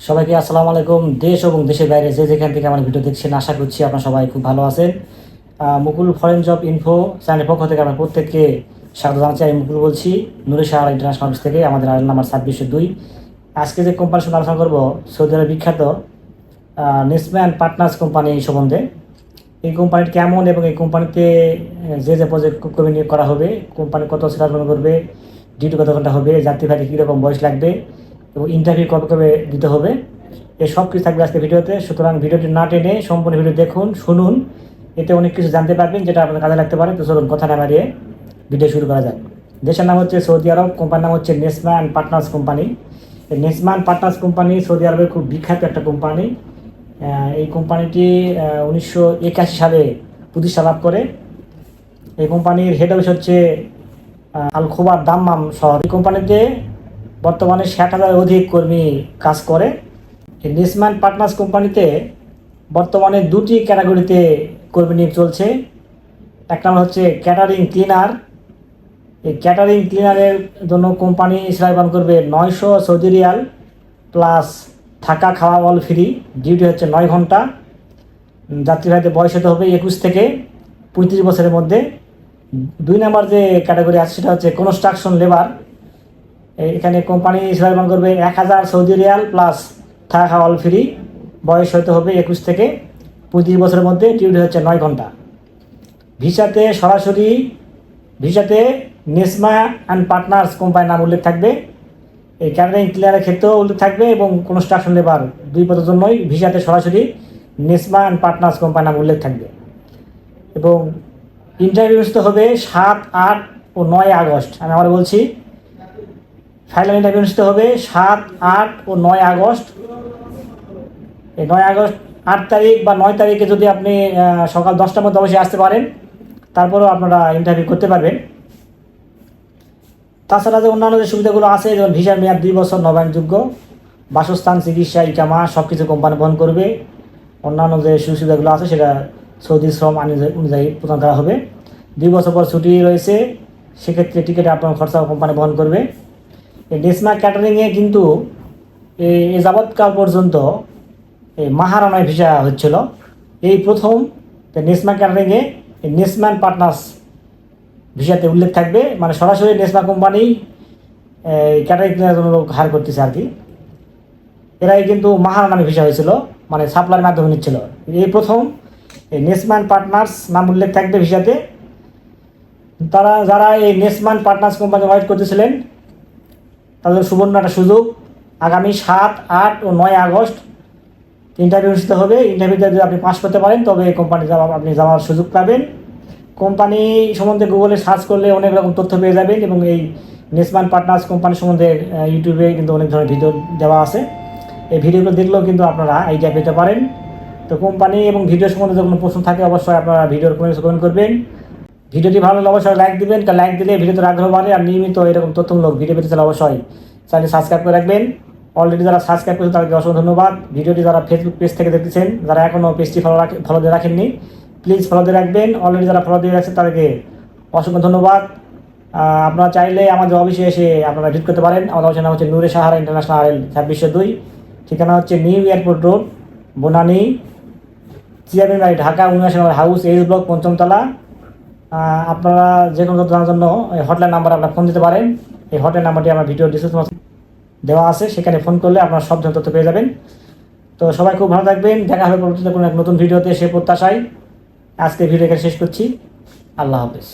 সবাইকে আসসালামু আলাইকুম। দেশ এবং দেশের বাইরে যে যেখান থেকে আমার ভিডিও দেখছেন, আশা করছি আপনারা সবাই খুব ভালো আছেন। মুকুল ফরেন জব ইনফো চ্যানেলের পক্ষ থেকে আমরা প্রত্যেককে স্বাগত জানাচ্ছি। আমি মুকুল বলছি, নুরে শাহর ইন্টারন্যাশনাল অফিস থেকে, আমাদের আইন নাম্বার ছাব্বিশশো দুই। আজকে যে কোম্পানির সঙ্গে আলোচনা করব, সৌদি আরবের বিখ্যাত নেসম্যান পার্টনার্স কোম্পানি সম্বন্ধে। এই কোম্পানিটি কেমন এবং এই কোম্পানিতে যে যে প্রজেক্ট কর্মী নিয়োগ করা হবে কোম্পানি কত সেটা করবে ডিউটি কত ঘণ্টা হবে যাত্রী ভাইকে কীরকম বয়স লাগবে এবং ইন্টারভিউ কবে কবে দিতে হবে এই সব কিছু থাকবে আজকে ভিডিওতে। সুতরাং ভিডিওটি না টেনে সম্পূর্ণ ভিডিও দেখুন শুনুন এতে অনেক কিছু জানতে পারবেন যেটা আপনার কাজে লাগতে পারে। তো চলুন কথা না বাড়িয়ে ভিডিও শুরু করা যাক। দেশের নাম হচ্ছে সৌদি আরব কোম্পানির নাম হচ্ছে নেসমা অ্যান্ড পার্টনার্স কোম্পানি এই Nesma and partners company Saudi আরবের খুব বিখ্যাত একটা কোম্পানি। এই কোম্পানিটি উনিশশো একাশি সালে প্রতিষ্ঠা লাভ করে। এই কোম্পানির হেড অফিস হচ্ছে আহ, আল খোবার দাম্মাম শহর। এই কোম্পানিতে বর্তমানে ষাট হাজার অধিক কর্মী কাজ করে। নিসম্যান পার্টনার্স কোম্পানিতে বর্তমানে দুটি ক্যাটাগরিতে কর্মী নিয়োগ চলছে। এক নম্বর হচ্ছে ক্যাটারিং ক্লিনার এই ক্যাটারিং ক্লিনারের জন্য কোম্পানি সেলাইবান করবে নয়শো সৌদি রিয়াল প্লাস থাকা খাওয়া অল ফ্রি ডিউটি হচ্ছে নয় ঘণ্টা। যাত্রীবাহীদের বয়স হতে হবে একুশ থেকে পঁয়ত্রিশ বছরের মধ্যে। দুই নম্বর যে ক্যাটাগরি আছে সেটা হচ্ছে কনস্ট্রাকশন লেবার এখানে কোম্পানি সেলাইবান করবে এক হাজার সৌদি রিয়াল প্লাস থাকা অল ফ্রি বয়স হতে হবে একুশ থেকে পঁয়ত্রিশ বছরের মধ্যে ডিউটি হচ্ছে নয় ঘণ্টা। ভিসাতে সরাসরি, ভিসাতে নেসমা অ্যান্ড পার্টনার্স কোম্পানির নাম উল্লেখ থাকবে। এই ক্যাটারিং ক্লিয়ারের ক্ষেত্রেও উল্লেখ থাকবে এবং কনস্ট্রাকশন লেবার দুই পদের জন্যই ভিসাতে সরাসরি নেসমা অ্যান্ড পার্টনার্স কোম্পানির নাম উল্লেখ থাকবে। এবং ইন্টারভিউ হবে সাত, আট ও নয় আগস্ট। আমি আবার বলছি ফাইনাল ইন্টারভিউ অনুষ্ঠিত হবে। সাত, আট ও নয় আগস্ট। এই নয় আগস্ট, আট তারিখ বা নয় তারিখে যদি আপনি সকাল দশটার মধ্যে অবশ্যই আসতে পারেন। তারপরেও আপনারা ইন্টারভিউ করতে পারবেন। তাছাড়া যে অন্যান্য যে সুবিধাগুলো আছে, যেমন ভিসার মেয়াদ দুই বছর, নবায়নযোগ্য, বাসস্থান, চিকিৎসা, ইকামা সব কিছু কোম্পানি বহন করবে। অন্যান্য যে সুযোগ সুবিধাগুলো আছে, সেটা সৌদি শ্রম আইন অনুযায়ী- অনুযায়ী প্রদান করা হবে। দুই বছর পর ছুটি রয়েছে, সেক্ষেত্রে টিকিটে আপনার খরচা কোম্পানি বহন করবে। এই ডেসমা ক্যাটারিংয়ে কিন্তু এই এ যাবৎকাল পর্যন্ত এই মাহারানায় ভিসা হচ্ছিল। এই প্রথম নেসমা ক্যাটারিংয়ে নেসম্যান পার্টনার্স ভিসাতে উল্লেখ থাকবে। মানে সরাসরি নেসমা কোম্পানি ক্যাটারিং লোক হার করতেছে আর কি। এরাই কিন্তু মাহারা নামে ভিসা হয়েছিল মানে সাপ্লাইয়ের মাধ্যমে নিচ্ছিল। এই প্রথম নেসম্যান পার্টনার্স নাম উল্লেখ থাকবে ভিসাতে। তারা, যারা এই নেসম্যান পার্টনার্স কোম্পানি ওয়াইট করতেছিলেন তাদের সুবর্ণ একটা সুযোগ। আগামী সাত, আট ও নয় আগস্ট ইন্টারভিউ অনুষ্ঠিত হবে। ইন্টারভিউতে যদি আপনি পাস করতে পারেন, তবে কোম্পানি যাওয়া আপনি যাওয়ার সুযোগ পাবেন। কোম্পানি সম্বন্ধে গুগলে সার্চ করলে অনেক রকম তথ্য পেয়ে যাবেন এবং এই নেসমান পার্টনার্স কোম্পানি সম্বন্ধে ইউটিউবে কিন্তু অনেক ধরনের ভিডিও দেওয়া আছে। এই ভিডিওগুলো দেখলেও কিন্তু আপনারা আইডিয়া পেতে পারেন। তো কোম্পানি এবং ভিডিও সম্বন্ধে যদি কোনো প্রশ্ন থাকে, অবশ্যই আপনারা ভিডিওর কমেন্টস কমেন্ট করবেন। ভিডিওটি ভালো লাগলে অবশ্যই লাইক দিবেন লাইক দিলে ভিডিওতে আগ্রহ বাড়ে আর নিয়মিত এরকম তথ্যমূলক ভিডিও পেতে চাইলে অবশ্যই চ্যানেল সাবস্ক্রাইব করে রাখবেন। অলরেডি যারা সাবস্ক্রাইব করেছেন, তাদেরকে অসংখ্য ধন্যবাদ। ভিডিওটি যারা ফেসবুক পেজ থেকে দেখতেছেন যারা এখনও পেজটি ফলো রাখে ফলো দিয়ে রাখেননি প্লিজ ফলো দিয়ে রাখবেন। অলরেডি যারা ফলো দিয়ে রাখছেন তাদেরকে অসংখ্য ধন্যবাদ। আপনারা চাইলে আমাদের অফিসে এসে আপনারা ভিজিট করতে পারেন। আমাদের অফিসের নাম হচ্ছে নূরে সাহারা ইন্টারন্যাশনাল আর এল ছাব্বিশশো দুই। ঠিকানা হচ্ছে new airport road, Banani, chairman বাড়ি ঢাকা উনিশ নম্বর হাউস এইচ ব্লক পঞ্চমতলা। আপনারা যে কোনো জানার জন্য এই হটলাইন নাম্বার আপনারা ফোন দিতে পারেন। এই হটলাইন নাম্বারটি আমার ভিডিও ডিসক্রিপশন দেওয়া আছে, সেখানে ফোন করলে আপনারা সব ধরনের তথ্য পেয়ে যাবেন। তো সবাই খুব ভালো থাকবেন, দেখা হবে পরবর্তীতে কোনো এক নতুন ভিডিওতে সে প্রত্যাশায়। আজকে ভিডিও এখানে শেষ করছি। আল্লাহ হাফেজ।